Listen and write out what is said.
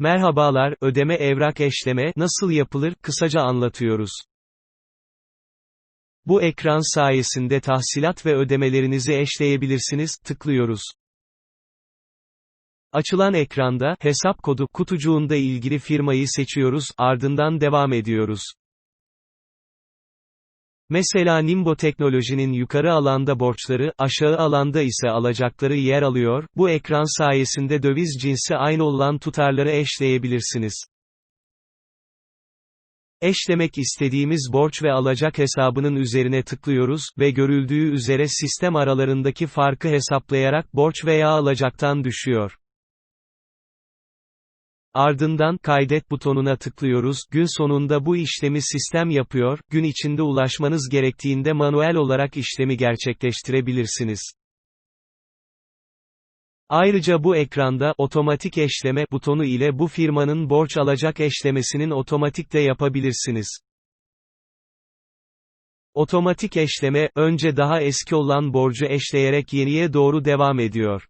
Merhabalar, ödeme evrak eşleme nasıl yapılır kısaca anlatıyoruz. Bu ekran sayesinde tahsilat ve ödemelerinizi eşleyebilirsiniz, tıklıyoruz. Açılan ekranda, hesap kodu kutucuğunda ilgili firmayı seçiyoruz, ardından devam ediyoruz. Mesela Nimbo Teknoloji'nin yukarı alanda borçları, aşağı alanda ise alacakları yer alıyor, bu ekran sayesinde döviz cinsi aynı olan tutarları eşleyebilirsiniz. Eşlemek istediğimiz borç ve alacak hesabının üzerine tıklıyoruz ve görüldüğü üzere sistem aralarındaki farkı hesaplayarak borç veya alacaktan düşüyor. Ardından kaydet butonuna tıklıyoruz. Gün sonunda bu işlemi sistem yapıyor. Gün içinde ulaşmanız gerektiğinde manuel olarak işlemi gerçekleştirebilirsiniz. Ayrıca bu ekranda otomatik eşleme butonu ile bu firmanın borç alacak eşlemesinin otomatik de yapabilirsiniz. Otomatik eşleme önce daha eski olan borcu eşleyerek yeniye doğru devam ediyor.